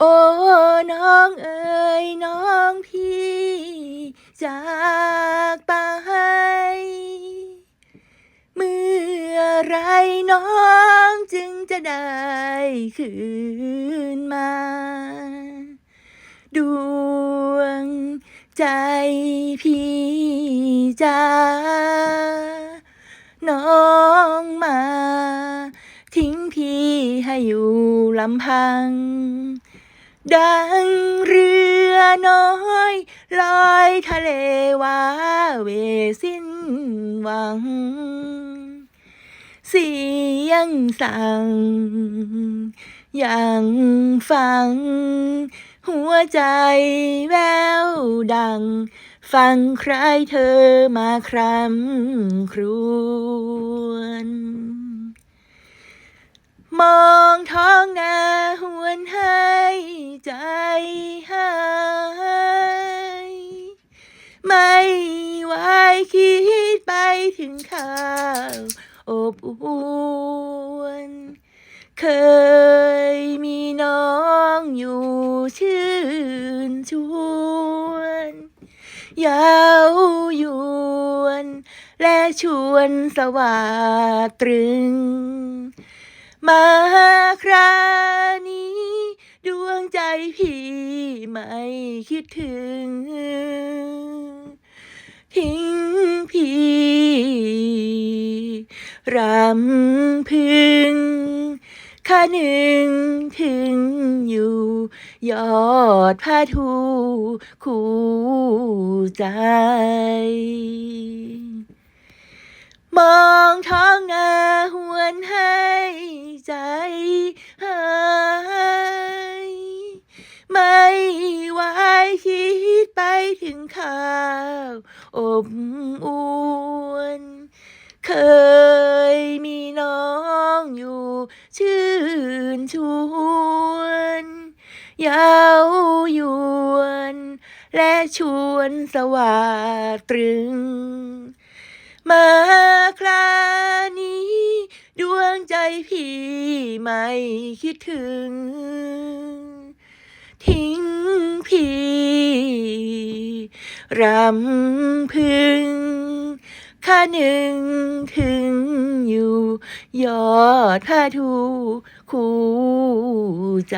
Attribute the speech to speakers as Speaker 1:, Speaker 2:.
Speaker 1: โอ้น้องเอ๋ยน้องพี่จากไป เมื่อไรน้องจึงจะได้คืนมา ดวงใจพี่จ้าน้องมา ทิ้งพี่ให้อยู่ลำพัง ดังเรือน้อยลอยทะเลว้าเวสิ้นหวัง เสียงสั่ง ยังฟัง หัวใจแววดัง ฟังใครเธอมาครำครวญมองท้อง ถึงข้าวอบอุ่นเคยมีน้องอยู่ชื่นชวนยาวยวน และชวนสวัสดตรึง มาครานี้ ดวงใจพี่ไม่คิดถึง รำพึงข้าหนึ่งถึงอยู่ ยอดผ้าทูคู่ใจ มองท้องนาหวนให้ใจหายไม่ไหวคิดไปถึงข้าวอบอุ่นเคย มีน้องอยู่ชื่นชวน ยาวยวน และชวนสวัสดตรึง มาครานี้ ดวงใจพี่ไม่คิดถึง ทิ้งพี่รำพึง ข้าหนึ่งถึงอยู่ ยอดผ้าทูคู่ใจ